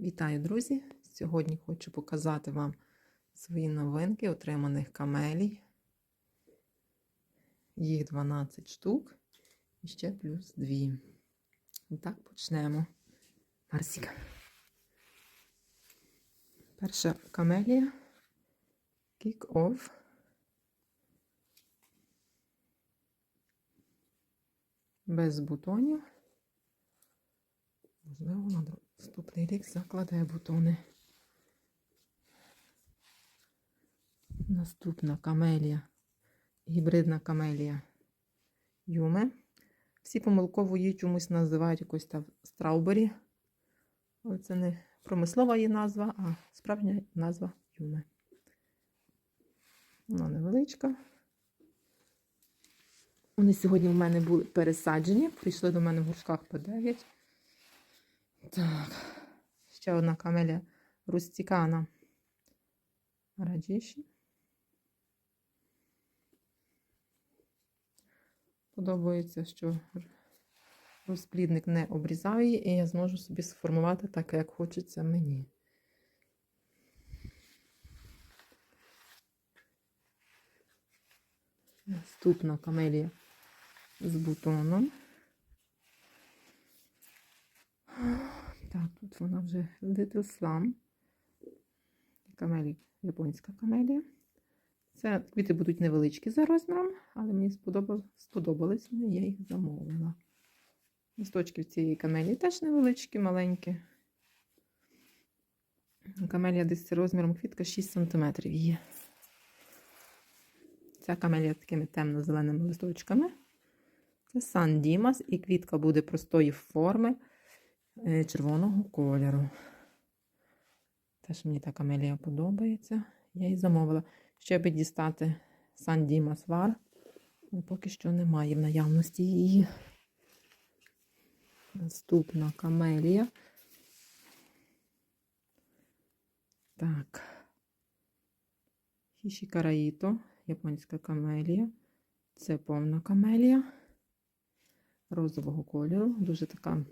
Вітаю, друзі! Сьогодні хочу показати вам свої новинки отриманих камелій. Їх 12 штук і ще плюс 2. І так почнемо. Марсіка. Перша камелія. Kick Off. Без бутонів. Можливо, на наступний рік закладає бутони. Наступна камелія. Гібридна камелія Юме. Всі помилково її чомусь називають якось там страубері. Але це не промислова її назва, а справжня назва Юме. Вона невеличка. Вони сьогодні в мене були пересаджені. Прийшли до мене в горшках по 9. Так, ще одна камелія рустікана раджіші. Подобається, що розплідник не обрізає, і я зможу собі сформувати так, як хочеться мені. Наступна камелія з бутоном. Так, тут вона вже Little Slum. Камелі, японська камелія. Це квіти будуть невеличкі за розміром, але мені сподобали, сподобались вони, я їх замовила. Листочки в цієї камелії теж невеличкі, маленькі. Камелія десь розміром квітка 6 см є. Ця камелія такими темно-зеленими листочками. Це Сан Дімас, і квітка буде простої форми червоного кольору. Теж мені та камелія подобається. Я її замовила. Ще би дістати Сан Дімас Вар. але поки що немає в наявності її. Наступна камелія. Так. Хішікараїто, японська камелія. Це повна камелія розового кольору. Дуже така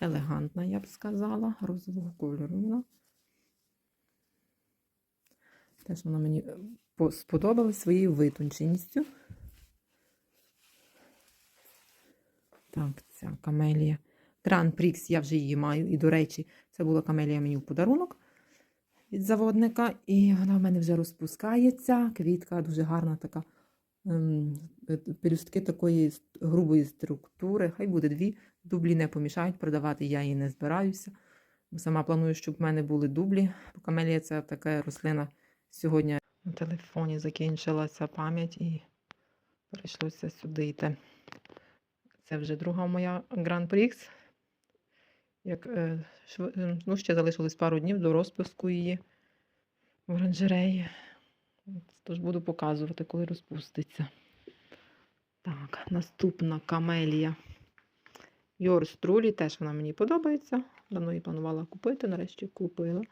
елегантна, я б сказала, розового кольору. вона. Теж вона мені сподобалась своєю витонченістю. Так, ця камелія. Гран Прікс, я вже її маю. І, до речі, це була камелія мені в подарунок від заводника. І вона в мене вже розпускається. Квітка дуже гарна така. Ем, Пелюстки такої грубої структури. Хай буде дві. Дублі не помішають продавати, я її не збираюся. Сама планую, щоб в мене були дублі. Камелія це така рослина. Сьогодні на телефоні закінчилася пам'ять і прийшлося сюди йти. Це вже друга моя Grand Prix. Як, е, ну, ще залишилось пару днів до розпуску її в оранжереї. Тож буду показувати, коли розпуститься. Так, наступна камелія. Truly, теж вона мені подобається. Давно її планувала купити, нарешті купила.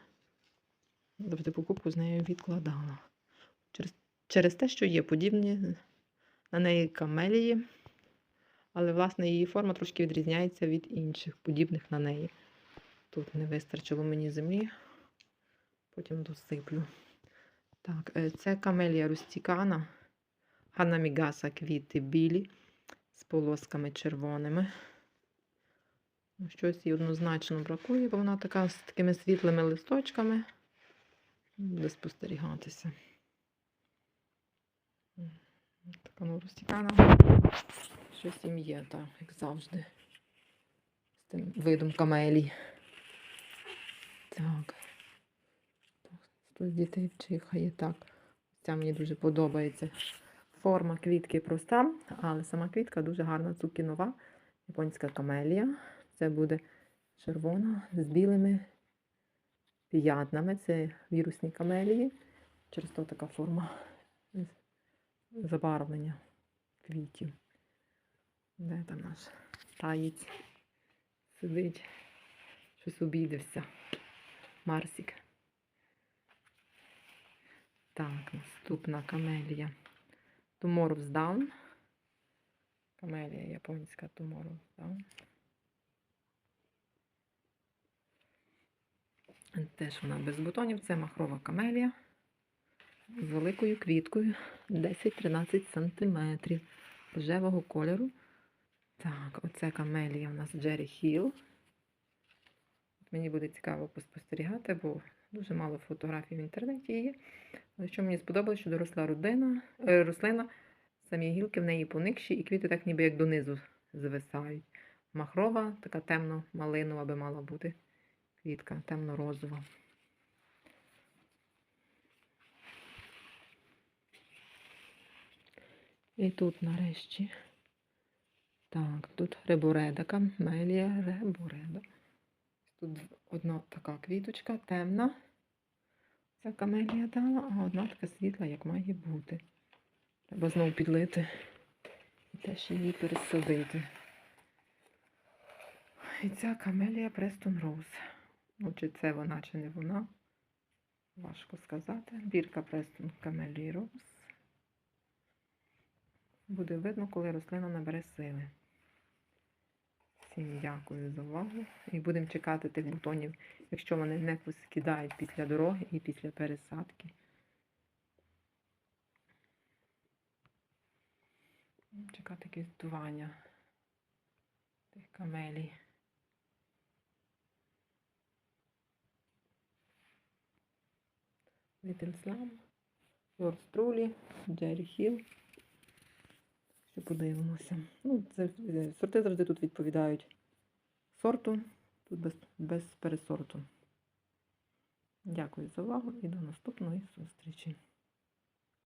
Завжди покупку з нею відкладала. Через, через те, що є подібні на неї камелії, але, власне, її форма трошки відрізняється від інших, подібних на неї. Тут не вистачило мені землі, потім досиплю. Так, е, це камелія рустікана, Ханамігаса квіти білі з полосками червоними. Ну, Щось їй однозначно бракує, бо вона така з такими світлими листочками. Буде спостерігатися. Така ну, розтікана. Щось їм є, так, як завжди. З тим видом камелій. Так. Хтось дітей чихає. Так. Ця мені дуже подобається. Форма квітки проста, але сама квітка дуже гарна, цукінова. Японська камелія. Це буде червона з білими п'ятнами. Це вірусні камелії. Через то така форма забарвлення квітів. Де там наш таєць? Сидить, щось обідався. Марсик. Так, наступна камелія. Tomorrow's Down. Камелія японська Tomorrow's Down. Теж вона без бутонів. Це махрова камелія з великою квіткою 10-13 см рожевого кольору. Так, оце камелія у нас Джері Хіл. Мені буде цікаво поспостерігати, бо дуже мало фотографій в інтернеті є. Але що мені сподобалось, що доросла родина, е, рослина, самі гілки в неї поникші, і квіти так ніби як донизу звисають. Махрова, така темно-малинова би мала бути квітка, темно-розова. І тут нарешті. Так, тут ребуреда, камелія ребуреда. Тут одна така квіточка темна. Ця камелія дала, а одна така світла, як має бути. Треба знову підлити і теж її пересадити. І ця камелія Престон Роуз. Ну, чи це вона, чи не вона. Важко сказати. Бірка Престон Камелії Роуз. Буде видно, коли рослина набере сили. Всім дякую за увагу. І будемо чекати тих бутонів, якщо вони не поскидають після дороги і після пересадки. Чекати квітування тих камелій. Little Slam, Лорд Трулі, Джері Хіл. Ще подивимося. Ну, це, е, сорти завжди тут відповідають сорту, тут без, без пересорту. Дякую за увагу і до наступної зустрічі.